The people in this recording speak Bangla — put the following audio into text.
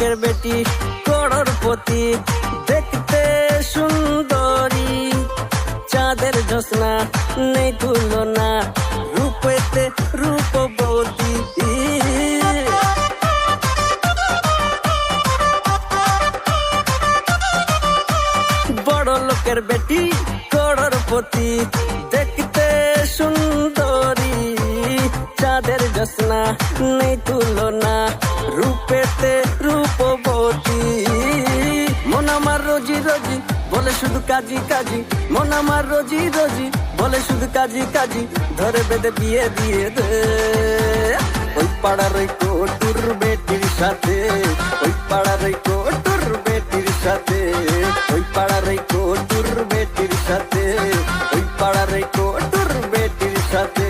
লোকের বেটি, করোড়পতি, দেখতে সুন্দরী। চাঁদের ঝোসনা নেই তুলনা, রূপেতে রূপবতী। লোকের বেটি, করোড়পতি, দেখতে সুন্দরী। চাঁদের জসনা নেই তুলনা, রূপেতে আমার রোজি রোজি, বলে শুধু কাজি কাজি মন আমার রোজি রোজি, বলে শুধু কাজি কাজি ধরে বেঁধে বিয়ে দিয়ে দে। ওই পাড়ার ওই কোটুর বেটির সাথে, ওই পাড়ার ওই কোটুর বেটির সাথে, ওই পাড়ার ওই কোটুর বেটির সাথে, ওই পাড়ার ওই কোটুর বেটির সাথে।